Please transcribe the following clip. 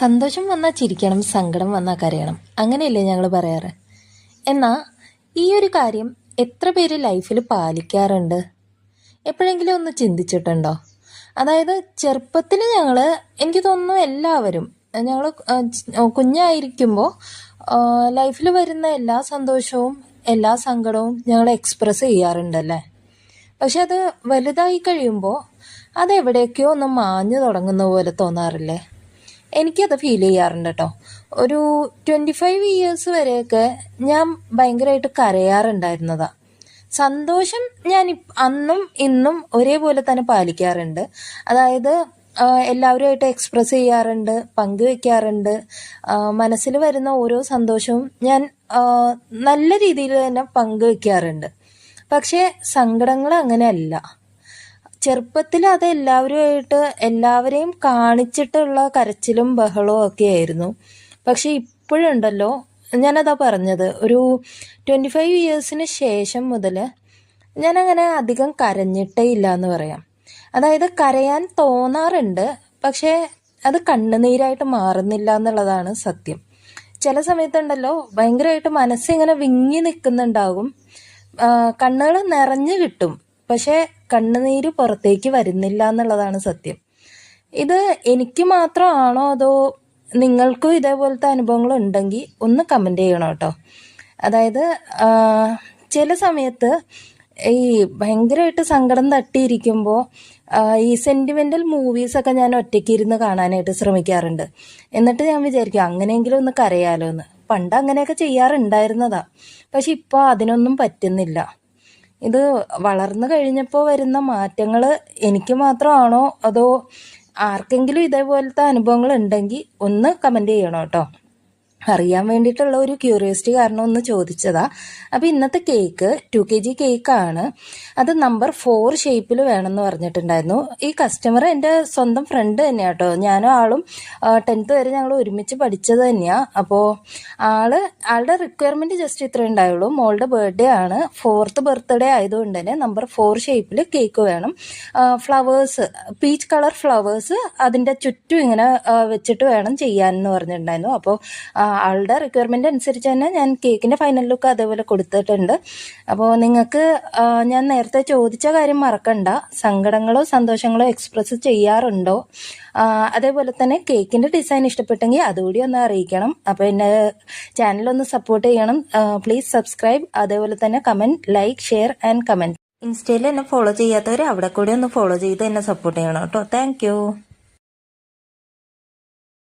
സന്തോഷം വന്നാൽ ചിരിക്കണം സങ്കടം വന്നാൽ കരയണം. അങ്ങനെയല്ലേ ഞങ്ങൾ പറയാറ്? എന്നാൽ ഈ ഒരു കാര്യം എത്ര പേര് ലൈഫിൽ പാലിക്കാറുണ്ട്? എപ്പോഴെങ്കിലും ഒന്ന് ചിന്തിച്ചിട്ടുണ്ടോ? അതായത് ചെറുപ്പത്തിൽ ഞങ്ങൾ എനിക്ക് തോന്നുന്നു എല്ലാവരും ഞങ്ങൾ കുഞ്ഞായിരിക്കുമ്പോൾ ലൈഫിൽ വരുന്ന എല്ലാ സന്തോഷവും എല്ലാ സങ്കടവും ഞങ്ങൾ എക്സ്പ്രസ് ചെയ്യാറുണ്ടല്ലേ? പക്ഷെ അത് വലുതായി കഴിയുമ്പോൾ അതെവിടേക്കോ ഒന്ന് മാഞ്ഞു തുടങ്ങുന്ന പോലെ തോന്നാറില്ലേ? എനിക്കത് ഫീൽ ചെയ്യാറുണ്ട് കേട്ടോ ഒരു ട്വന്റി ഫൈവ് ഇയേഴ്സ് വരെയൊക്കെ ഞാൻ ഭയങ്കരമായിട്ട് കരയാറുണ്ടായിരുന്നതാ. സന്തോഷം ഞാൻ അന്നും ഇന്നും ഒരേപോലെ തന്നെ പാലിക്കാറുണ്ട്. അതായത് എല്ലാവരുമായിട്ട് എക്സ്പ്രസ് ചെയ്യാറുണ്ട് പങ്കുവെക്കാറുണ്ട്. മനസ്സിൽ വരുന്ന ഓരോ സന്തോഷവും ഞാൻ നല്ല രീതിയിൽ തന്നെ പങ്കുവെക്കാറുണ്ട്. പക്ഷേ സങ്കടങ്ങൾ അങ്ങനെയല്ല. ചെറുപ്പത്തിൽ അത് എല്ലാവരുമായിട്ട് എല്ലാവരെയും കാണിച്ചിട്ടുള്ള കരച്ചിലും ബഹളവും ഒക്കെ ആയിരുന്നു. പക്ഷെ ഇപ്പോഴുണ്ടല്ലോ ഞാനതാ പറഞ്ഞത് ഒരു ട്വന്റി ഫൈവ് ഇയേഴ്സിന് ശേഷം മുതൽ ഞാനങ്ങനെ അധികം കരഞ്ഞിട്ടേ ഇല്ല എന്ന് പറയാം. അതായത് കരയാൻ തോന്നാറുണ്ട് പക്ഷേ അത് കണ്ണുനീരായിട്ട് മാറുന്നില്ല എന്നുള്ളതാണ് സത്യം. ചില സമയത്തുണ്ടല്ലോ ഭയങ്കരമായിട്ട് മനസ്സിങ്ങനെ വിങ്ങി നിൽക്കുന്നുണ്ടാകും കണ്ണുകൾ നിറഞ്ഞു കിട്ടും. പക്ഷേ കണ്ണുനീര് പുറത്തേക്ക് വരുന്നില്ല എന്നുള്ളതാണ് സത്യം. ഇത് എനിക്ക് മാത്രമാണോ അതോ നിങ്ങൾക്കും ഇതേപോലത്തെ അനുഭവങ്ങൾ ഉണ്ടെങ്കിൽ ഒന്ന് കമന്റ് ചെയ്യണം കേട്ടോ. അതായത് ചില സമയത്ത് ഈ ഭയങ്കരമായിട്ട് സങ്കടം തട്ടിയിരിക്കുമ്പോൾ ഈ സെന്റിമെന്റൽ മൂവീസൊക്കെ ഞാൻ ഒറ്റയ്ക്ക് ഇരുന്ന് കാണാനായിട്ട് ശ്രമിക്കാറുണ്ട്. എന്നിട്ട് ഞാൻ വിചാരിക്കും അങ്ങനെയെങ്കിലും ഒന്ന് കരയാലോ എന്ന് പണ്ട് അങ്ങനെയൊക്കെ ചെയ്യാറുണ്ടായിരുന്നതാ. പക്ഷെ ഇപ്പോൾ അതിനൊന്നും പറ്റുന്നില്ല. ഇത് വളർന്നു കഴിഞ്ഞപ്പോൾ വരുന്ന മാറ്റങ്ങൾ എനിക്ക് മാത്രമാണോ? അതോ ആർക്കെങ്കിലും ഇതേപോലത്തെ അനുഭവങ്ങൾ ഉണ്ടെങ്കിൽ ഒന്ന് കമന്റ് ചെയ്യണം കേട്ടോ. അറിയാൻ വേണ്ടിയിട്ടുള്ള ഒരു ക്യൂരിയോസിറ്റി കാരണം ഒന്ന് ചോദിച്ചതാ. അപ്പോൾ ഇന്നത്തെ കേക്ക് ടു കെ ജി കേക്കാണ് അത് നമ്പർ ഫോർ ഷേപ്പിൽ വേണമെന്ന് പറഞ്ഞിട്ടുണ്ടായിരുന്നു. ഈ കസ്റ്റമർ എന്റെ സ്വന്തം ഫ്രണ്ട് തന്നെയാണ് കേട്ടോ ഞാനും ആളും ടെൻത്ത് വരെ ഞങ്ങൾ ഒരുമിച്ച് പഠിച്ചത് തന്നെയാണ് അപ്പോൾ ആൾ ആളുടെ റിക്വയർമെന്റ് ജസ്റ്റ് ഇത്രേ ഉണ്ടായുള്ളൂ. മോളുടെ ബർത്ത്ഡേ ആണ്. ഫോർത്ത് ബർത്ത്ഡേ ആയതുകൊണ്ട് തന്നെ നമ്പർ ഫോർ ഷേപ്പിൽ കേക്ക് വേണം. ഫ്ലവേഴ്സ് പീച്ച് കളർ ഫ്ലവേഴ്സ് അതിന്റെ ചുറ്റും ഇങ്ങനെ വെച്ചിട്ട് വേണം ചെയ്യാൻ എന്ന് പറഞ്ഞിട്ടുണ്ടായിരുന്നു. അപ്പോൾ ആളുടെ റിക്വയർമെന്റ് അനുസരിച്ച് തന്നെ ഞാൻ കേക്കിന്റെ ഫൈനൽ ലുക്ക് അതേപോലെ കൊടുത്തിട്ടുണ്ട്. അപ്പോൾ നിങ്ങൾക്ക് ഞാൻ നേരത്തെ ചോദിച്ച കാര്യം മറക്കണ്ട. സങ്കടങ്ങളോ സന്തോഷങ്ങളോ എക്സ്പ്രസ് ചെയ്യാറുണ്ടോ? അതേപോലെ തന്നെ കേക്കിന്റെ ഡിസൈൻ ഇഷ്ടപ്പെട്ടെങ്കിൽ അതുകൂടി ഒന്ന് അറിയിക്കണം. അപ്പോൾ എന്റെ ചാനലൊന്ന് സപ്പോർട്ട് ചെയ്യണം. പ്ലീസ് സബ്സ്ക്രൈബ് അതേപോലെ തന്നെ comment like share and comment ഇൻസ്റ്റയിൽ എന്നെ ഫോളോ ചെയ്യാത്തവർ അവിടെ കൂടി ഒന്ന് ഫോളോ ചെയ്ത് എന്നെ സപ്പോർട്ട് ചെയ്യണം കേട്ടോ. താങ്ക്